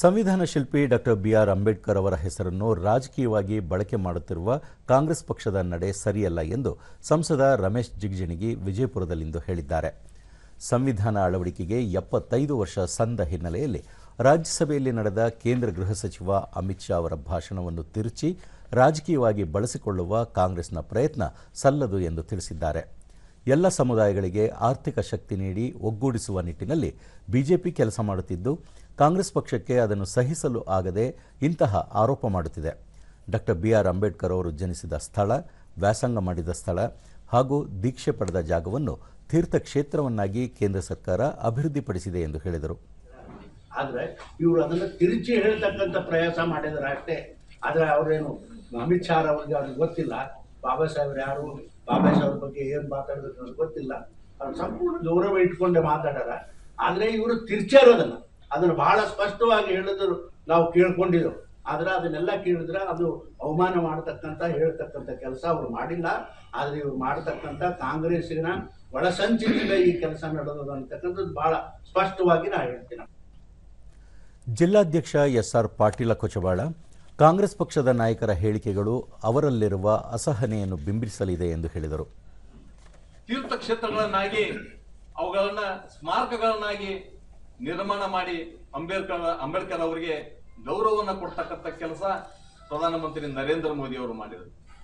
ಸಂವಿಧಾನ ಶಿಲ್ಪಿ doctor B R Ambedkar ಅವರ ಹೆಸರನ್ನು ರಾಜಕೀಯವಾಗಿ ಬಳಕೆ ಮಾಡುತ್ತಿರುವ ಕಾಂಗ್ರೆಸ್ ಪಕ್ಷದ ನಡೆ ಸರಿಯಲ್ಲ ಎಂದು ಸಂಸದ ರಮೇಶ್ ಜಿಗಜಿಣಗಿ ವಿಜಯಪುರದಲ್ಲಿಂದು ಹೇಳಿದ್ದಾರೆ. ಸಂವಿಧಾನ ಅಳವಡಿಕೆಗೆ ಎಪ್ಪತ್ತೈದು ವರ್ಷ ಸಂದ ಹಿನ್ನೆಲೆಯಲ್ಲಿ ರಾಜ್ಯಸಭೆಯಲ್ಲಿ ನಡೆದ ಕೇಂದ್ರ ಗೃಹ ಸಚಿವ ಅಮಿತ್ ಶಾ ಅವರ ಭಾಷಣವನ್ನು ತಿರುಚಿ ರಾಜಕೀಯವಾಗಿ ಬಳಸಿಕೊಳ್ಳುವ ಕಾಂಗ್ರೆಸ್ನ ಪ್ರಯತ್ನ ಸಲ್ಲದು ಎಂದು ತಿಳಿಸಿದ್ದಾರೆ. ಎಲ್ಲ ಸಮುದಾಯಗಳಿಗೆ ಆರ್ಥಿಕ ಶಕ್ತಿ ನೀಡಿ ಒಗ್ಗೂಡಿಸುವ ನಿಟ್ಟಿನಲ್ಲಿ ಬಿಜೆಪಿ ಕೆಲಸ ಮಾಡುತ್ತಿದ್ದು ಕಾಂಗ್ರೆಸ್ ಪಕ್ಷಕ್ಕೆ ಅದನ್ನು ಸಹಿಸಲು ಆಗದೆ ಇಂತಹ ಆರೋಪ ಮಾಡುತ್ತಿದೆ. ಡಾಕ್ಟರ್ ಬಿಆರ್ ಅಂಬೇಡ್ಕರ್ ಅವರು ಜನಿಸಿದ ಸ್ಥಳ, ವ್ಯಾಸಂಗ ಮಾಡಿದ ಸ್ಥಳ ಹಾಗೂ ದೀಕ್ಷೆ ಪಡೆದ ಜಾಗವನ್ನು ತೀರ್ಥಕ್ಷೇತ್ರವನ್ನಾಗಿ ಕೇಂದ್ರ ಸರ್ಕಾರ ಅಭಿವೃದ್ಧಿಪಡಿಸಿದೆ ಎಂದು ಹೇಳಿದರು. ಆದ್ರೆ ಇವರು ಅದನ್ನ ತಿರುಚಿ ಹೇಳ್ತಕ್ಕಂಥ ಪ್ರಯಾಸ ಮಾಡಿದ್ರೆ ಅಷ್ಟೇ ಆದ್ರೆ ಅವರೇನು ಅಮಿತ್ ಶಾ ಅವ್ರಿಗೆ ಅವ್ರಿಗೆ ಗೊತ್ತಿಲ್ಲ. ಬಾಬಾ ಸಾಹೇಬ್ರು ಯಾರು? ಬಾಬಾ ಸಾಹೇಬ್ರ ಬಗ್ಗೆ ಏನ್ ಅನ್ನೋದು ಗೊತ್ತಿಲ್ಲ. ಅವ್ರು ಸಂಪೂರ್ಣ ಗೌರವ ಇಟ್ಕೊಂಡೆ ಮಾತಾಡಾರ. ಆದ್ರೆ ಇವರು ತಿರ್ಚಾರೋದನ್ನ ಅದನ್ನ ಬಹಳ ಸ್ಪಷ್ಟವಾಗಿ ಹೇಳಿದ್ರು ನಾವು ಕೇಳ್ಕೊಂಡಿದ್ರು ಆದ್ರೆ ಅದನ್ನೆಲ್ಲ ಕೇಳಿದ್ರೆ ಅದು ಅವಮಾನ ಮಾಡತಕ್ಕಂತ ಹೇಳ್ತಕ್ಕಂಥ ಕೆಲಸ ಅವ್ರು ಮಾಡಿಲ್ಲ. ಆದ್ರೆ ಇವ್ರು ಮಾಡತಕ್ಕಂಥ ಕಾಂಗ್ರೆಸ್ಸಿನ ಒಳಸಂಚಿನಿಂದ ಈ ಕೆಲಸ ನಡೆದದು ಅಂತಕ್ಕಂಥದ್ದು ಬಹಳ ಸ್ಪಷ್ಟವಾಗಿ ನಾ ಹೇಳ್ತೀನಿ. ಜಿಲ್ಲಾಧ್ಯಕ್ಷ ಎಸ್ ಆರ್ ಪಾಟೀಲ ಕೊಚವಾಳ ಕಾಂಗ್ರೆಸ್ ಪಕ್ಷದ ನಾಯಕರ ಹೇಳಿಕೆಗಳು ಅವರಲ್ಲಿರುವ ಅಸಹನೆಯನ್ನು ಬಿಂಬಿಸಲಿದೆ ಎಂದು ಹೇಳಿದರು. ತೀರ್ಥಕ್ಷೇತ್ರಗಳನ್ನಾಗಿ ಅವುಗಳನ್ನ ಸ್ಮಾರಕಗಳನ್ನಾಗಿ ನಿರ್ಮಾಣ ಮಾಡಿ ಅಂಬೇಡ್ಕರ್ ಅಂಬೇಡ್ಕರ್ ಅವರಿಗೆ ಗೌರವವನ್ನು ಕೊಡ್ತಕ್ಕಂಥ ಕೆಲಸ ಪ್ರಧಾನಮಂತ್ರಿ ನರೇಂದ್ರ ಮೋದಿ ಅವರು ಮಾಡಿದರು